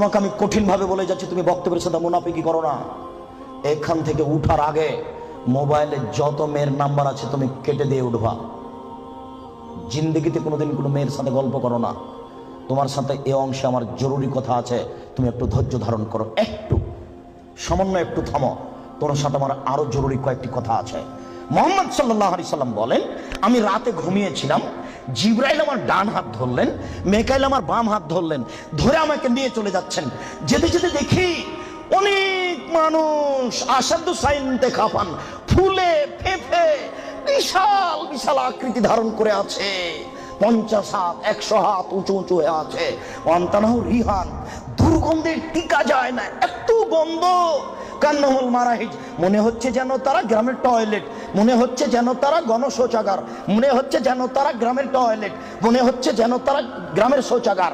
তোমাকে আমি কঠিনভাবে বলে যাচ্ছি, তুমি বক্তব্যের সাথে মুনাফিকি করো না। এখান থেকে উঠার আগে মোবাইলে যত মেয়ের নাম্বার আছে, তুমি কেটে দিয়ে উঠবা। জিন্দগিতে কোনোদিন কোনো মেয়ের সাথে গল্প করো না। তোমার সাথে এ অংশে আমার জরুরি কথা আছে, তুমি একটু ধৈর্য ধারণ করো। একটু, সামান্য একটু থামো। তোমার সাথে আমার আরও জরুরি কয়েকটি কথা আছে। মোহাম্মদ সাল্লাহ আলি সাল্লাম বলেন, আমি রাতে ঘুমিয়েছিলাম জিব্রাইল আমার ডান হাত ধরলেন, মেকাইল আমার বাম হাত ধরলেন, ধরে আমাকে নিয়ে চলে যাচ্ছেন। যেতে যেতে দেখি অনেক মানুষ আসাদ্দ সাইন দেখা পান। ফুলে ফেফে বিশাল বিশাল আকৃতি ধারণ করে আছে। পঞ্চাশ হাত, একশো হাত উঁচু উঁচু হয়ে আছে। অন্তানাহ রিহান, দুর্গন্ধের টিকা যায় না, এত গন্ধ। কান্নমল মারাহিজ, মনে হচ্ছে যেন তারা গ্রামের টয়লেট। মনে হচ্ছে যেন তারা গণশৌচাগার, মনে হচ্ছে যেন তারা গ্রামের টয়লেট মনে হচ্ছে যেন তারা গ্রামের শৌচাগার।